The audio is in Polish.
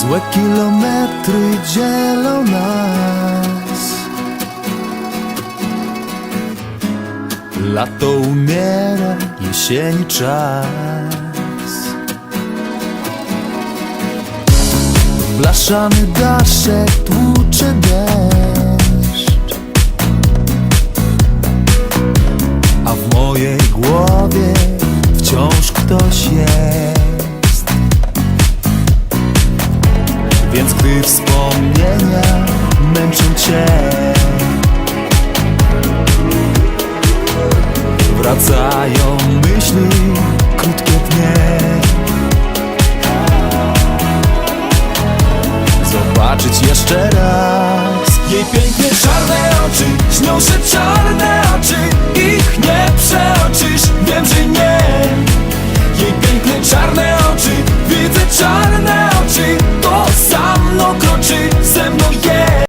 Złe kilometry dzielą nas. Lato umiera, jesieni czas. Blaszany daszek tłucze Więc gdy wspomnienia męczą cię Wracają myśli, krótkie dnie. Zobaczyć jeszcze raz Jej piękne czarne oczy Śnią się